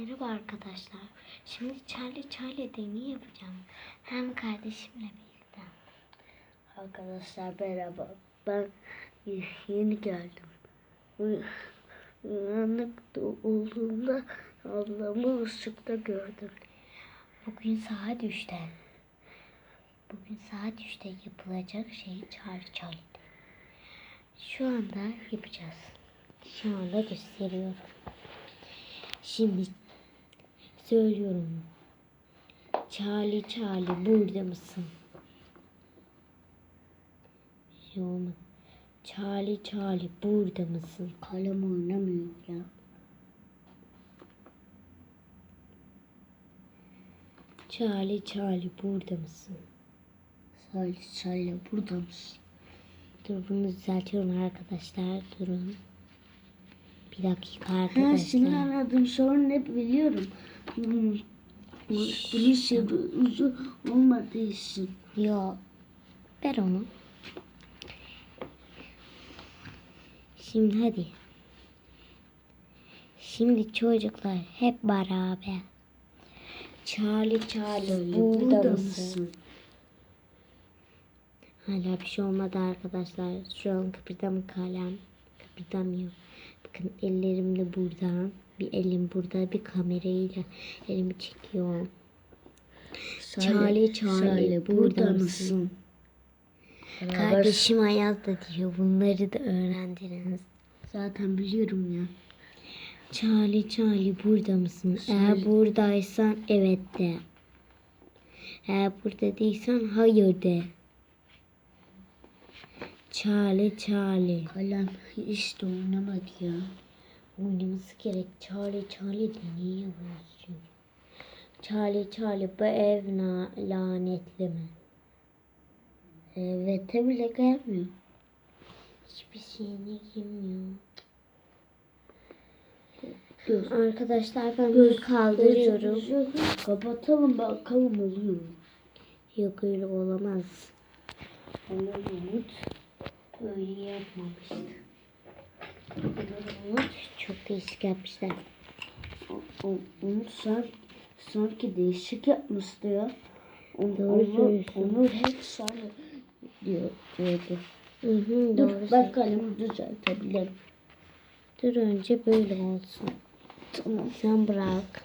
Merhaba arkadaşlar. Şimdi Charlie Charlie deney yapacağım. Hem kardeşimle birlikte. Arkadaşlar merhaba. Ben yeni geldim. Uy- Uyanık da olduğumda ablamı ışıkta gördüm. Bugün saat 3'te. Bugün saat 3'te yapılacak şey Charlie Charlie. Şu anda yapacağız. Şu anda gösteriyorum. Şimdi söylüyorum. Charlie Charlie burada mısın? Bir şey olmadı. Charlie Charlie burada mısın? Kalem oynamıyor ya. Charlie Charlie burada mısın? Salih Salih burada mısın? Dur bunu düzeltiyorum arkadaşlar. Durun. Bir dakika Ha arkadaşlar. senin anladığın sorun ne biliyorum. Hmm. Bu Polis uzun olmadığı için. Yo. Ver onu. Şimdi hadi. Şimdi çocuklar hep beraber. Charlie Charlie burada, mısın? Hala bir şey olmadı arkadaşlar. Şu an kıpırdam kalem. Kıpırdamıyor. Bakın ellerim de burada. Bir elim burada. Bir kamerayla elimi çekiyor. Charlie, Charlie, burada mısın? Kardeşim Ayaz da diyor. Bunları da öğrendiniz. Zaten biliyorum ya. Charlie Charlie burada mısın? Eğer Charlie. buradaysan evet de. Eğer burada değilsen hayır de. Charlie Charlie. Kalem hiç de oynamadı ya. Oynaması gerek. Charlie Charlie de niye yapıyoruz çünkü? Charlie Charlie bu ev lanetli mi? Evet bile gelmiyor. Hiçbir şeyine girmiyor. Göz, Arkadaşlar ben bunu kaldırıyorum. Kapatalım bakalım oluyor mu? Yok öyle olamaz. Olur Umut. Öyle yapmamıştı. Çok değişik yapmışlar. O- o- Umut sen, sanki değişik yapmıştı ya. Onu, Doğru onu, söylüyorsun. onu hep sana diyor, diyordu. Hı hı, Dur doğru. ben kalemi düzeltebilirim. Dur önce böyle olsun. Tamam. Sen bırak.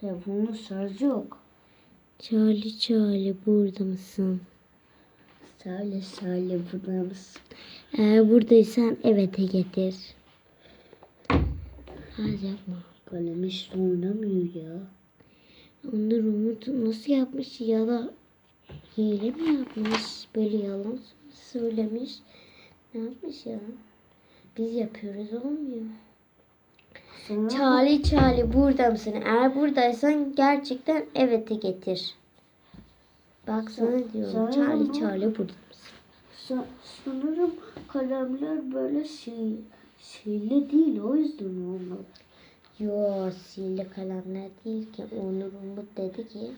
Telefonun şarjı yok. Charlie Charlie burada mısın? Söyle söyle burada mısın? Eğer buradaysan evete getir. Hadi yapma. Kalem hiç oynamıyor ya. Onları Umut nasıl yapmış ya da hile mi yapmış? Böyle yalan söylemiş. Ne yapmış ya? Biz yapıyoruz olmuyor. Sonra Charlie Charlie burada mısın? Eğer buradaysan gerçekten evete getir. Bak sana diyorum. Sonra Charlie Charlie burada mısın? Sa- sanırım kalemler böyle şey şeyli değil o yüzden olmadı. Yo sihirli kalemler değil ki. Onur Umut dedi ki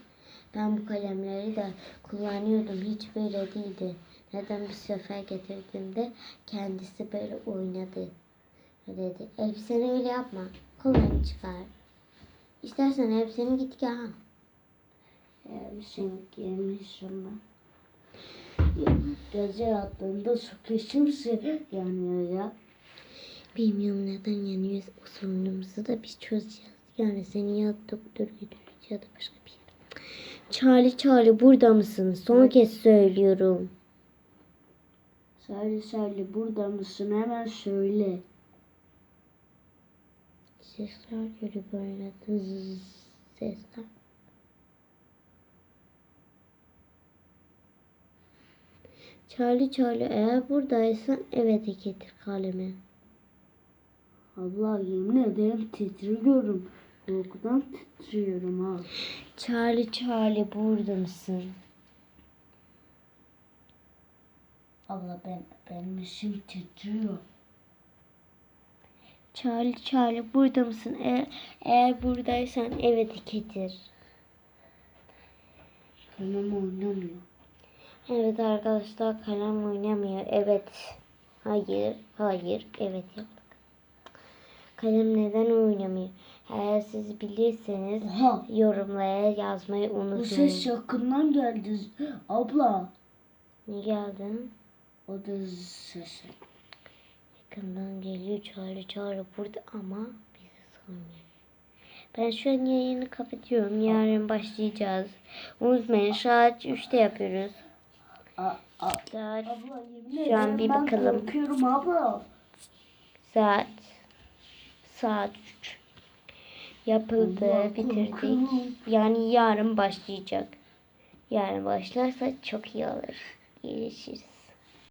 ben bu kalemleri de kullanıyordum. Hiç böyle değildi. Neden bir sefer getirdiğimde kendisi böyle oynadı. Dedi. Hepsini öyle yapma. Kollarını çıkar. İstersen hepsini git gel. Şey yemişim ben. Gece yattığında su kesimsi yanıyor ya. Bilmiyorum neden yanıyor. O sorunumuzu da biz çözeceğiz. Yani seni ya doktor götüreceğiz ya da başka bir yere. Charlie Charlie burada mısın? Son kez söylüyorum. Söyle söyle burada mısın hemen söyle. Sesler geliyor böyle sesler. Charlie Charlie eğer buradaysan evet getir kalemi. Allah yemin ederim titriyorum. Korkudan titriyorum ha. Charlie Charlie burada mısın? Allah ben benim işim titriyor. Charlie Charlie burada mısın? Eğer, eğer buradaysan evet getir. Kalem oynamıyor. Evet arkadaşlar kalem oynamıyor. Evet. Hayır. Hayır. Evet yaptık. kalem neden oynamıyor? Eğer siz bilirseniz Oha. yorumlara yazmayı Bu unutmayın. ses yakından geldi. Abla. Ne geldin? O da sesi. Yakından geliyor çağrı çağrı burada ama bizi sanmıyor. Ben şu an yayını kapatıyorum. Yarın başlayacağız. Unutmayın saat 3'te yapıyoruz. Saat, abla yemin Şu an ederim bir ben bakalım. korkuyorum abla. saat, saat 3. Yapıldı, Allah, bitirdik. korkuyorum. Yani yarın başlayacak. Yarın başlarsa çok iyi olur. Görüşürüz.